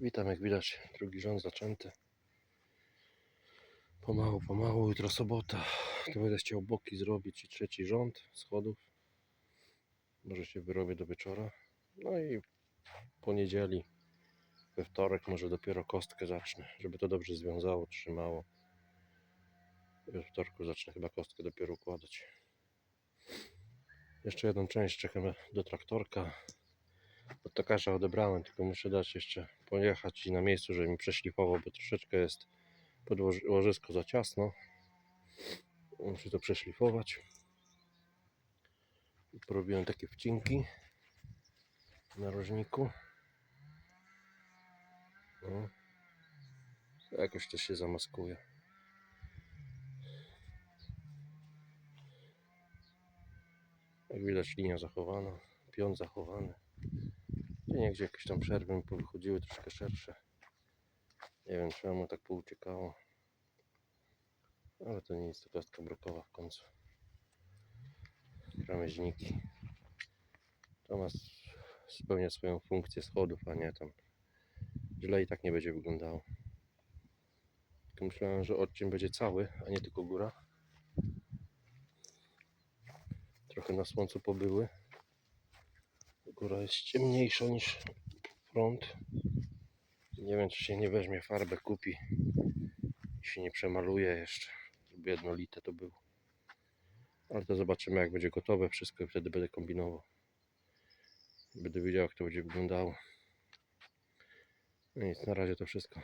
Witam, jak widać, drugi rząd zaczęty. Pomału, pomału, jutro sobota. To będę chciał boki zrobić i trzeci rząd schodów. Może się wyrobię do wieczora. No i poniedzieli, we wtorek może dopiero kostkę zacznę, żeby to dobrze związało, trzymało. We wtorku zacznę chyba kostkę dopiero układać. Jeszcze jedną część czekam do traktorka. Od tokarza odebrałem, tylko muszę dać jeszcze pojechać i na miejscu, żeby mi przeszlifował, bo troszeczkę jest pod łoży- łożysko za ciasno. Muszę to przeszlifować. Porobiłem takie wcinki w narożniku. No. Jakoś to się zamaskuje. Jak widać linia zachowana, pion zachowany. Gdzie niegdzie jakieś tam przerwy mi powychodziły troszkę szersze. Nie wiem czemu tak pouciekało. Ale to nic, to kostka brokowa w końcu. Krawężniki. To ma spełnia swoją funkcję schodów, a nie tam. Źle i tak nie będzie wyglądało. Tylko myślałem, że odcień będzie cały, a nie tylko góra. Trochę na słońcu pobyły. Góra jest ciemniejsza niż front. Nie wiem, czy się nie weźmie farbę, kupi i się nie przemaluje jeszcze, żeby jednolite to było. Ale to zobaczymy, jak będzie gotowe wszystko i wtedy będę kombinował. Będę wiedział, jak to będzie wyglądało. No nic, na razie to wszystko.